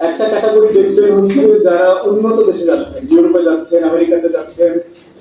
একটা ক্যাটাগরি দেখবেন হচ্ছে যারা উন্নত দেশে যাচ্ছেন, ইউরোপে যাচ্ছেন, আমেরিকাতে যাচ্ছেন,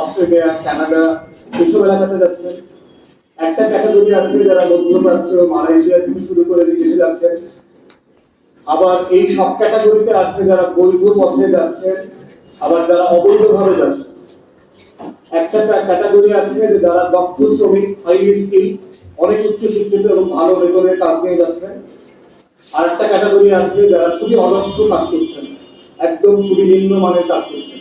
অস্ট্রেলিয়া, কানাডা, এসব এলাকাতে যাচ্ছেন। একটা ক্যাটাগরি আছে যারা মধ্যপ্রাচ্য, মালয়েশিয়া থেকে শুরু করে বিদেশে যাচ্ছেন। আবার এই সব ক্যাটাগরিতে আছে যারা বৈধ পথে যাচ্ছেন, আবার যারা অবৈধভাবে যাচ্ছেন। একটা ক্যাটাগরি আছে যে যারা দক্ষ শ্রমিক হাই স্কিল অনেক উচ্চ শিক্ষিত এবং ভালো বেতনের কাজ নিয়ে যাচ্ছেন। আর একটা ক্যাটাগরি আছে যারা খুবই অদক্ষ কাজ করছেন। একদম খুবই নিম্ন মানের কাজ করছেন।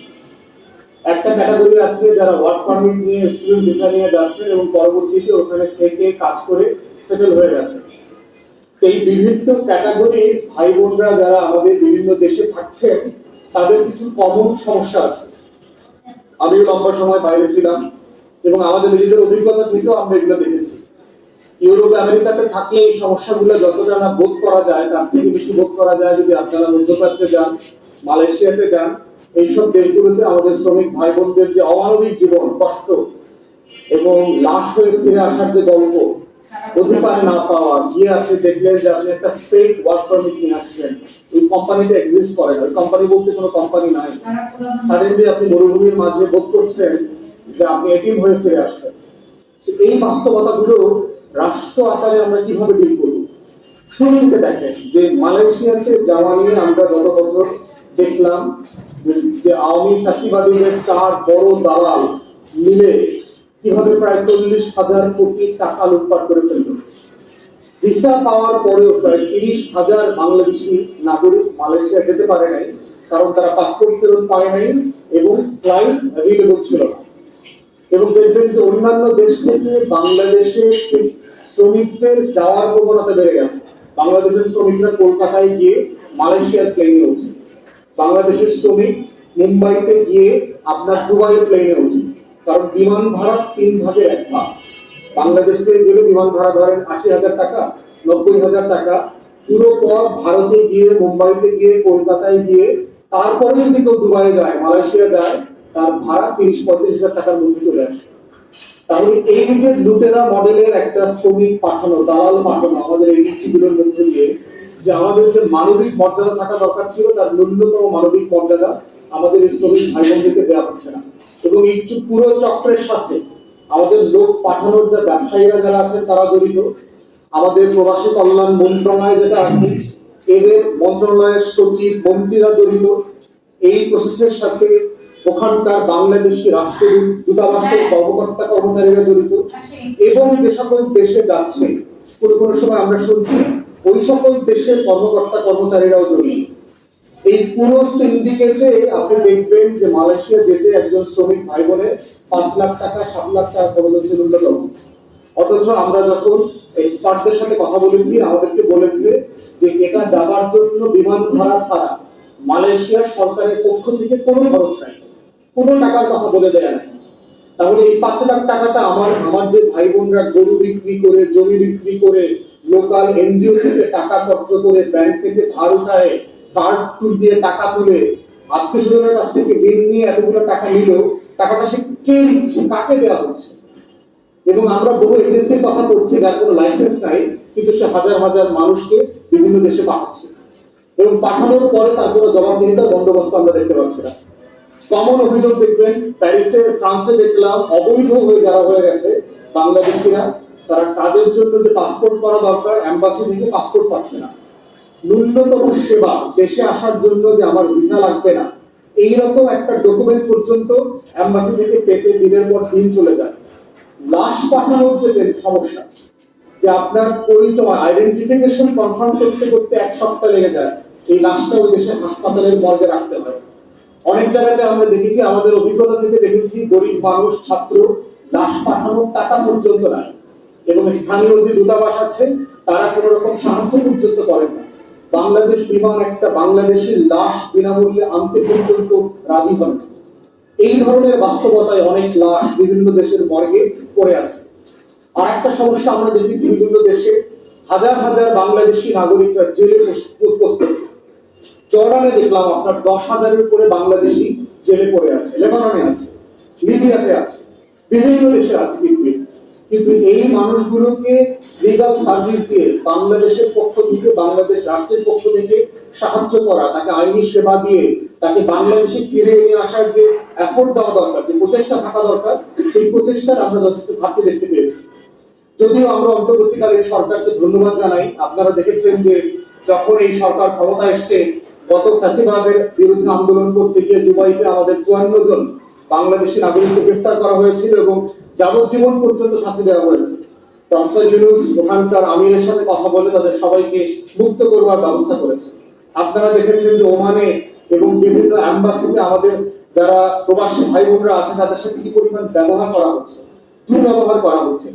একটা ক্যাটাগরি আছে যারা ওয়ার্ক পারমিট নিয়ে স্টুডেন্ট ভিসা নিয়ে যাচ্ছেন এবং পরবর্তীতে ওখানে থেকে কাজ করে সেটেল হয়ে গেছে। এই বিভিন্ন ক্যাটাগরির ভাই বোনরা যারা আমাদের বিভিন্ন দেশে থাকছেন, তাদের কিছু কমন সমস্যা আছে। আমিও লম্বা সময় বাইরে ছিলাম এবং আমাদের নিজেদের অভিজ্ঞতা থেকেও আমরা এগুলো দেখেছি। ইউরোপ, আমেরিকাতে থাকলে এই সমস্যাগুলো যতটা না বোধ করা যায়, তার থেকে বেশি বোধ করা যায় যদি আপনারা মধ্যপ্রাচ্যে যান, মালয়েশিয়াতে যান, এইসব দেশগুলোতে আমাদের শ্রমিক ভাই বোনদের যে অমানবিক জীবন, কষ্ট এবং লাশ হয়ে ফিরে আসার যে গল্প অধিকার না পাওয়া, গিয়ে আপনি দেখলেন যে আপনি একটা ফেক ওয়ার্ক পারমিট নিয়ে আসছেন। ওই কোম্পানিটা এক্সিস্ট করে না। ওই কোম্পানি বলতে কোনো কোম্পানি নাই। সাডেনলি আপনি মরুভূমির মাঝে বোধ করছেন যে আপনি এটিম হয়ে ফিরে আসছেন। এই বাস্তবতাগুলো রাষ্ট্র আকারে আমরা কীভাবে ডিল করব? শুরু দেখেন যে মালয়েশিয়াতে যাওয়া নিয়ে আমরা গত বছর দেখলাম যে আওয়ামী ফ্যাসিবাদীদের চার বড় দালাল মিলে কীভাবে প্রায় চল্লিশ হাজার কোটি টাকা লুটপাট করে ফেলল। ভিসা পাওয়ার পরেও প্রায় তিরিশ হাজার বাংলাদেশি নাগরিক মালয়েশিয়া যেতে পারে নাই, কারণ তারা পাসপোর্ট ফেরত পায় নাই এবং ফ্লাইট অ্যাভেলেবল ছিল না। এবং দেখবেন যে অন্যান্য দেশ থেকে বাংলাদেশে শ্রমিকদের যাওয়ার প্রবণতা বেড়ে গেছে। বাংলাদেশের শ্রমিকরা কলকাতায় গিয়ে মালয়েশিয়ার প্লেনে ওঠে বাংলাদেশের শ্রমিক মুম্বাইতে গিয়ে আপনার দুবাইয়ের প্লেনে ওঠে কারণ বিমান ভাড়া তিন ভাগের এক ভাগ। বাংলাদেশ থেকে গেলে বিমান ভাড়া ধরেন আশি হাজার টাকা, নব্বই হাজার টাকা। পুরো পথ ভারতে গিয়ে, মুম্বাইতে গিয়ে, কলকাতায় গিয়ে, তারপরে যদি কেউ দুবাই যায়, মালয়েশিয়া যায়, তার ভাড়া তিরিশ পঁয়ত্রিশ হাজার টাকার মধ্যে চলে আসে। তাহলে এই যে লুটেরা মডেলের একটা শ্রমিক পাঠানো, দালাল পাঠানো, আমাদের এজেন্সিগুলোর মধ্যে দিয়ে যে আমাদের যে মানবিক মর্যাদা থাকা দরকার ছিল, তার ন্যূনতম মানবিক মর্যাদা আমাদের এই শ্রমিক ভাই বোনদেরকে দেওয়া হচ্ছে না। এবং এই পুরো চক্রের সাথে আমাদের লোক পাঠানোর যে ব্যবসায়ীরা যারা আছেন তারা জড়িত। আমাদের প্রবাসী কল্যাণ মন্ত্রণালয় যেটা আছে, এদের মন্ত্রণালয়ের সচিব, মন্ত্রীরা জড়িত। এই প্রসেসের সাথে ওখানকার বাংলাদেশি রাষ্ট্রদূত দূতাবাসের কর্মকর্তা কর্মচারীরা জড়িত। এবং যে সকল দেশে যাচ্ছে কোনো কোনো সময় আমরা শুনছি ওই সকল দেশের কর্মকর্তা কর্মচারীরাও জড়িত। এই পুরো সিন্ডিকেটে আপনি দেখবেন যে মালয়েশিয়া যেতে একজন শ্রমিক ভাই বোনের পাঁচ লাখ টাকা সাত লাখ টাকা খরচ হচ্ছে অথচ আমরা যখন এক্সপার্টদের সাথে কথা বলেছি আমাদেরকে বলেছে যে এটা যাবার জন্য বিমান ভাড়া ছাড়া মালয়েশিয়া সরকারের পক্ষ থেকে কোনো খরচ নাই। কোনো টাকার কথা বলে দেয় না। তাহলে এই পাঁচ লাখ টাকাটা আমার আমার যে ভাই বোনরা গরু বিক্রি করে, জমি বিক্রি করে লোকাল এনজিও থেকে টাকা খরচ করে ব্যাংক থেকে ধার উঠায় কার্ড তুল দিয়ে টাকা তুলে আত্মীয় স্বজনের কাছ থেকে ঋণ নিয়ে এতগুলো টাকা নিল, টাকাটা সে কে দিচ্ছে, কাকে দেওয়া হচ্ছে? এবং আমরা বহু এজেন্সির কথা বলছি, যার কোনো লাইসেন্স নাই, কিন্তু সে হাজার হাজার মানুষকে বিভিন্ন দেশে পাঠাচ্ছে। এবং পাঠানোর পরে তার কোনো জবাবদিহিতার বন্দোবস্ত আমরা দেখতে পাচ্ছি না। কমন অভিযোগ দেখবেন, প্যারিসে, ফ্রান্সে দেখলাম অবৈধ হয়ে যারা হয়ে গেছে বাংলাদেশিরা তারা কাজের জন্য যে পাসপোর্ট করা দরকার এম্বাসি থেকে পাসপোর্ট পাচ্ছে না। ন্যূনতম সেবা দেশে আসার জন্য যে আমার ভিসা লাগবে না, এইরকম একটা ডকুমেন্ট পর্যন্ত এম্বাসি থেকে পেতে দিনের পর দিন চলে যায়। লাশ পাঠানোর যে সমস্যা, যে আপনার পরিচয় আইডেন্টিফিকেশন কনফার্ম করতে করতে এক সপ্তাহ লেগে যায়, এই লাশটা ওই দেশের হাসপাতালের মর্গে রাখতে হয়। অনেক জায়গাতে আমরা দেখেছি, আমাদের অভিজ্ঞতা থেকে দেখেছি, গরিব মানুষ, ছাত্র, লাশ পাঠানোর টাকা পর্যন্ত নাই। এবং স্থানীয় যে দূতাবাস আছে, তারা কোন রকম সাহায্য পর্যন্ত করেন না। বাংলাদেশ বিমান একটা বাংলাদেশের লাশ বিনামূল্যে আনতে পর্যন্ত রাজি হন। এই ধরনের বাস্তবতায় অনেক লাশ বিভিন্ন দেশের মর্গে পড়ে আছে। আর একটা সমস্যা আমরা দেখেছি, বিভিন্ন দেশে হাজার হাজার বাংলাদেশি নাগরিকরা জেলে জর্ডানে দেখলাম আপনার দশ হাজারের উপরে বাংলাদেশি জেলে পড়ে আছে, লেবাননে আছে, লিবিয়াতে আছে, বিভিন্ন দেশে আছে পৃথিবীর কিন্তু এই মানুষগুলোকে লিগাল সার্ভিস দিয়ে বাংলাদেশের পক্ষ থেকে, বাংলাদেশ রাষ্ট্রের পক্ষ থেকে সাহায্য করা, তাকে আইনি সেবা দিয়ে তাকে বাংলাদেশে ফিরে নিয়ে আসার যে এফোর্ট দেওয়া দরকার, যে প্রচেষ্টা থাকা দরকার, সেই প্রচেষ্টার আমরা যথেষ্ট ঘাটতি দেখতে পেয়েছি। যদিও আমরা অন্তর্বর্তীকালে সরকারকে ধন্যবাদ জানাই, আপনারা দেখেছেন যে যখন এই সরকার ক্ষমতা এসছে গত ফ্যাসিবাদের বিরুদ্ধে আন্দোলন করতে গিয়ে দুবাইতে আমাদের চুয়ান্ন জন বাংলাদেশি নাগরিককে গ্রেফতার করা হয়েছিল এবং যাবজ্জীবন পর্যন্ত শাস্তি দেওয়া হয়েছে। ইউনুস, ওখানকার আমিরের সাথে কথা বলে তাদের সবাইকে মুক্ত করবার ব্যবস্থা করেছে। আপনারা দেখেছেন যে ওমানে এবং বিভিন্ন অ্যাম্বাসিতে আমাদের যারা প্রবাসী ভাই বোনরা আছে, তাদের সাথে কি পরিমাণ ব্যবহার করা হচ্ছে, দুর্ব্যবহার করা হচ্ছে।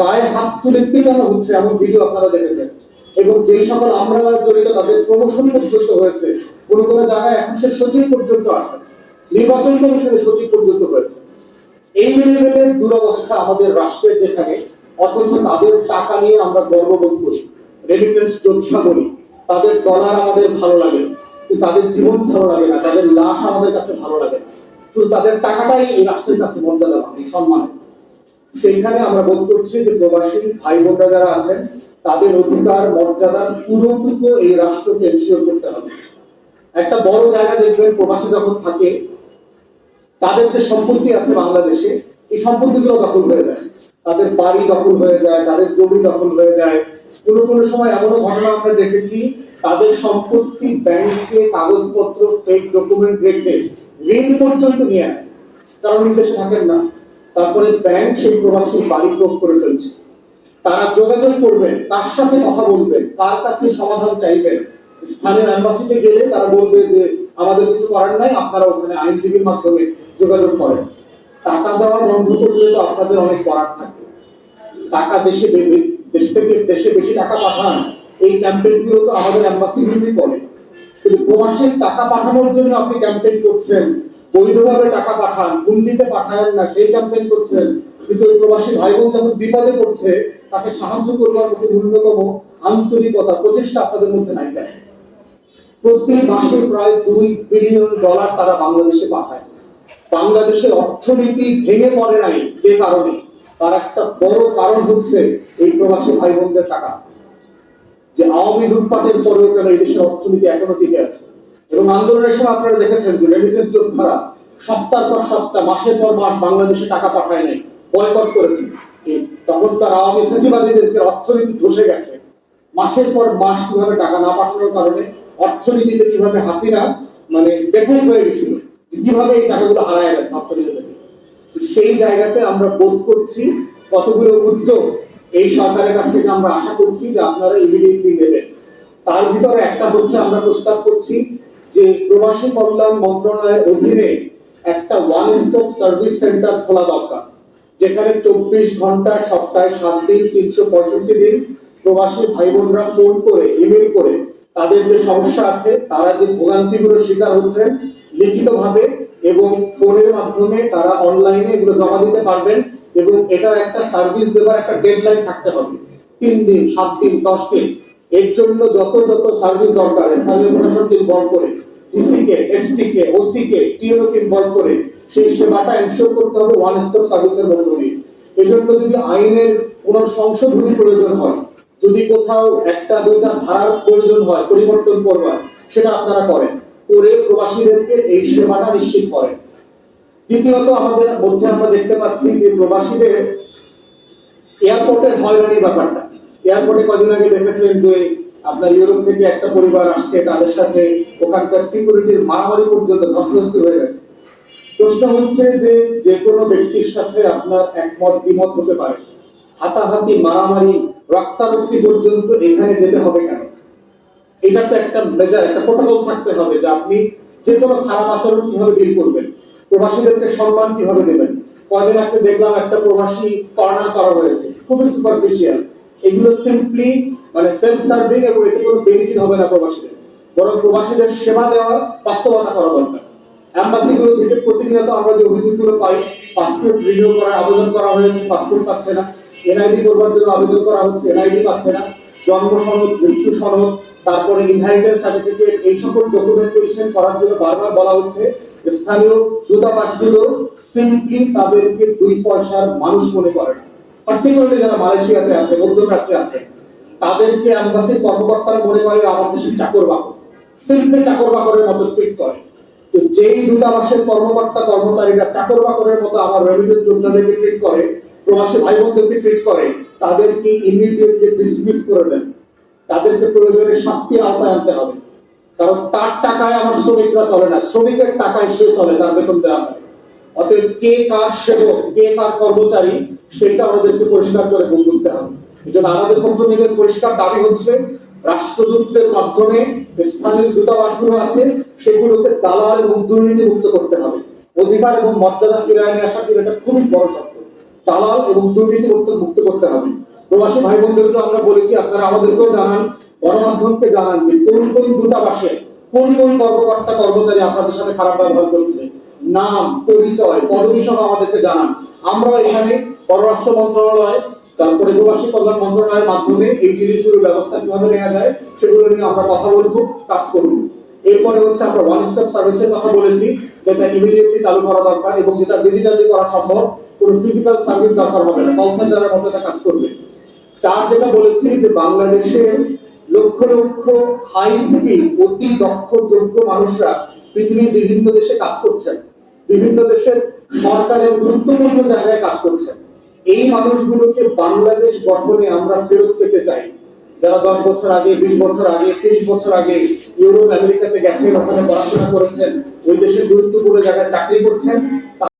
গায়ে হাত তুলে পেটানো হচ্ছে এমন ভিডিও আপনারা দেখেছেন। এবং যেই সকল আমরা জড়িত তাদের প্রমোশন পর্যন্ত হয়েছে। কোন কোন জায়গায় এখন সে সচিব পর্যন্ত আছে। নির্বাচন কমিশনের সচিব পর্যন্ত হয়েছে। এই লেভেলের দুরবস্থা আমাদের রাষ্ট্রের যেখানে, অথচ তাদের টাকা নিয়ে আমরা গর্ববোধ করি। রেমিটেন্স যোদ্ধা বলি। তাদের ডলার আমাদের ভালো লাগে। তাদের জীবন ভালো লাগে না। তাদের লাশ আমাদের কাছে ভালো লাগে না। শুধু তাদের টাকাটাই এই রাষ্ট্রের কাছে মর্যাদা এই সম্মান সেইখানে আমরা বোধ করছি যে প্রবাসী ভাই বোনরা যারা আছেন তাদের অধিকার মর্যাদার পুরোটুকু এই রাষ্ট্রকে এনশিওর করতে হবে। একটা বড় জায়গা দেখবেন, প্রবাসী যখন থাকে, তাদের যে সম্পত্তি আছে বাংলাদেশে, এই সম্পত্তিগুলো দখল হয়ে যায়। তাদের বাড়ি দখল হয়ে যায়, তাদের জমি দখল হয়ে যায়। কোনো কোনো সময় এমনও ঘটনা আমরা দেখেছি, তাদের সম্পত্তি ব্যাংকে কাগজপত্র ফেক ডকুমেন্ট রেখে ঋণ পর্যন্ত নিয়ে নেয় কারণ দেশে থাকেন না। তারপরে ব্যাংক সেই প্রবাসী বাড়ি ক্রোধ করে ফেলছে। তারা যোগাযোগ করবেন, তার সাথে কথা বলবেন, তার কাছে সমাধান চাইবেন। স্থানীয় অ্যাম্বাসিতে গেলে তারা বলবে যে, আমাদের কিছু করার নাই, আপনারা ওখানে আইনজীবীর মাধ্যমে যোগাযোগ করেন। টাকা দেওয়া বন্ধ করলে তো আপনাদের অনেক করার থাকে। টাকা দেশে দেশ থেকে দেশে বেশি টাকা পাঠান, এই ক্যাম্পেইনগুলো তো আমাদের অ্যাম্বাসিগুলোই করে। কিন্তু প্রবাসীর টাকা পাঠানোর জন্য আপনি ক্যাম্পেইন করছেন, বৈধভাবে টাকা পাঠান, হুন্ডিতে পাঠান না, সেই ক্যাম্পেইন করছেন। কিন্তু ওই প্রবাসী ভাই বোন যখন বিপদে পড়ছে তাকে সাহায্য করবার মতো ন্যূনতম আন্তরিকতা, প্রচেষ্টা আপনাদের মধ্যে নাই কেন? প্রতি মাসে প্রায় দুই বিলিয়ন ডলার তারা বাংলাদেশে পাঠায়। বাংলাদেশের অর্থনীতি ভেঙে পড়ে নাই যে কারণে। তার একটা বড় কারণ হচ্ছে এই প্রবাসী ভাই বোনদের টাকা। যে আওয়ামী লুটপাটের পরেও কেন এই দেশের অর্থনীতি এখনও টিকে আছে? এবং আন্দোলনের সময় আপনারা দেখেছেন যে রেমিটেন্স যোদ্ধারা সপ্তাহ পর সপ্তাহ, মাসের পর মাস বাংলাদেশে টাকা পাঠায় নাই বয়কট করেছে। তখন তার আওয়ামী ফেসিবাদীদেরকে অর্থনীতি ধসে গেছে। মাসের পর মাস কীভাবে টাকা না পাঠানোর কারণে অর্থনীতিতে কীভাবে হাসিনা মানে বেকুল হয়ে গেছিল, কীভাবে এই টাকাগুলো হারায় গেছে অর্থনীতি সেই জায়গাতে আমরা বোধ করছি কতগুলো উদ্যোগ এই সরকারের কাছ থেকে আমরা আশা করছি যে আপনারা ইমিডিয়েটলি নেবেন। তার ভিতরে একটা হচ্ছে আমরা প্রস্তাব করছি যে প্রবাসী কল্যাণ মন্ত্রণালয়ের অধীনে একটা ওয়ান স্টপ সার্ভিস সেন্টার খোলা দরকার। যেখানে চব্বিশ ঘণ্টা সপ্তাহে সাত দিন তিনশো পঁয়ষট্টি দিন প্রবাসী ভাই বোনরা ফোন করে ইমেল করে তাদের যে সমস্যা আছে, তারা যে ভোগান্তিগুলোর শিকার হচ্ছেন লিখিত ভাবে এবং ফোনের মাধ্যমে তারা অনলাইনে এগুলো জমা দিতে পারবেন এবং এটার একটা সার্ভিস দেওয়ার একটা ডেডলাইন থাকতে হবে। তিন দিন, সাত দিন, দশ দিন। এর জন্য যত যত সার্ভিস দরকার, স্থানীয় প্রশাসনকে ইনভলভ করে ডিসি কে এসপি কে ওসি কে টিও কে ইনভলভ করে সেই সেবাটা এনশিওর করতে হবে ওয়ান স্টপ সার্ভিসের মধ্য এজন্য যদি আইনের কোন সংশোধনী প্রয়োজন হয়, যদি কোথাও একটা দুইটা ধারার প্রয়োজন হয়, পরিবর্তন করবার, সেটা আপনারা করেন। করে প্রবাসীদেরকে এই সেবাটা নিশ্চিত করেন। দ্বিতীয়ত আমাদের মধ্যে আমরা দেখতে পাচ্ছি যে প্রবাসীদের এয়ারপোর্টের হয়রানির ব্যাপারটা। এয়ারপোর্টে কদিন আগে দেখেছেন যে আপনার ইউরোপ থেকে একটা পরিবার আসছে, তাদের সাথে ওখানকার সিকিউরিটির মারামারি পর্যন্ত ধস্তাধস্তি হয়ে গেছে। প্রশ্ন হচ্ছে যে যে কোনো ব্যক্তির সাথে আপনার একমত, দ্বিমত হতে পারে। হাতাহাতি মারামারি, রক্তারক্তি পর্যন্ত এখানে যেতে হবে কেন? এটা তো একটা মেজার, একটা প্রোটোকল থাকতে হবে যে আপনি যে কোনো খারাপ আচরণ কীভাবে ডিল করবেন, প্রবাসীদেরকে সম্মান কীভাবে দেবেন। কয়দিন আগে দেখলাম একটা প্রবাসী কর্নার করা হয়েছে, খুবই সুপারফিশিয়াল এগুলো সিম্পলি মানে সেলফ সার্ভিং এবং এতে কোনো বেনিফিট হবে না প্রবাসীদের। বরং প্রবাসীদের সেবা দেওয়ার বাস্তবতা করা দরকার। অ্যাম্বাসিগুলো থেকে প্রতিনিয়ত আমরা যে অভিযোগগুলো পাই পাসপোর্ট রিনিউ করার আবেদন করা হয়েছে পাসপোর্ট পাচ্ছে না। এনআইডি করবার জন্য আবেদন করা হচ্ছে এনআইডি পাচ্ছে না। জন্ম সনদ, মৃত্যু সনদ, তারপরে ইনহেরিটেন্স সার্টিফিকেট এই সকল ডকুমেন্টেশন করার জন্য বারবার বলা হচ্ছে, স্থানীয় দূতাবাসগুলো সিম্পলি তাদেরকে দুই পয়সার মানুষ মনে করে না। পার্টিকুলারলি যারা মালয়েশিয়াতে আছে, মধ্যপ্রাচ্যে আছে। তাদেরকে অ্যাম্বাসির কর্মকর্তারা মনে করে আমার দেশের চাকর বাকর। সিম্পলি চাকর বাকরের মতো ট্রিট করে। তো যেই দূতাবাসের কর্মকর্তা, কর্মচারীরা চাকর বাকরের মতো আমার রেমিটেন্স যোদ্ধাদেরকে ট্রিট করে, প্রবাসী ভাই বোনদেরকে ট্রিট করে, তাদেরকে ইমিডিয়েটলি ডিসমিস করে দেন। তাদেরকে প্রয়োজনে শাস্তির আওতায় আনতে হবে। কারণ তার টাকায় আমার শ্রমিকরা চলে না। শ্রমিকের টাকায় সে চলে, তার বেতন দেওয়া হয়। অতএব কে কার সেবক, কে কার কর্মচারী, সেটা আমাদেরকে পরিষ্কার করে বুঝতে হবে। এই আমাদের পক্ষ থেকে পরিষ্কার দাবি হচ্ছে রাষ্ট্রদূতদের মাধ্যমে স্থানীয় দূতাবাসগুলো আছে, সেগুলোকে দালাল এবং দুর্নীতি মুক্ত করতে হবে। অধিকার এবং মর্যাদা ফিরিয়ে নিয়ে আসা কিন্তু এটা খুবই বড় শব্দ দালাল এবং দুর্নীতি মুক্ত করতে হবে। প্রবাসী ভাই বোনদেরকে আমরা বলেছি, আপনারা আমাদেরকেও জানান, গণমাধ্যমকে জানান যে কোন কোন দূতাবাসে কোন কোন কর্মকর্তা কর্মচারী আপনাদের সাথে খারাপ ব্যবহার করছে। নাম, পরিচয়, পদবি সহ আমাদেরকে জানান। আমরা এখানে পররাষ্ট্র মন্ত্রণালয়, তারপরে প্রবাসী কল্যাণ মন্ত্রণালয়ের মাধ্যমে এই জিনিসগুলোর ব্যবস্থা কীভাবে নেওয়া যায় সেগুলো নিয়ে আমরা কথা বলব, কাজ করব। এরপরে হচ্ছে আমরা ওয়ান স্টপ সার্ভিসের কথা বলেছি, যেটা ইমিডিয়েটলি চালু করা দরকার এবং যেটা ডিজিটালি করা সম্ভব, কোনো ফিজিক্যাল সার্ভিস দরকার হবে না কল সেন্টারের এটা কাজ করবে। চার যেটা বলেছি, যে বাংলাদেশে লক্ষ লক্ষ হাই স্কিল অতি দক্ষ যোগ্য মানুষরা পৃথিবীর বিভিন্ন দেশে কাজ করছেন। বিভিন্ন দেশের সরকারের গুরুত্বপূর্ণ জায়গায় কাজ করছেন। এই মানুষগুলোকে বাংলাদেশ গঠনে আমরা ফেরত পেতে চাই। যারা দশ বছর আগে, বিশ বছর আগে, তিরিশ বছর আগে ইউরোপ, আমেরিকাতে গেছেন, ওখানে পড়াশোনা করেছেন, ওই দেশের গুরুত্বপূর্ণ জায়গায় চাকরি করছেন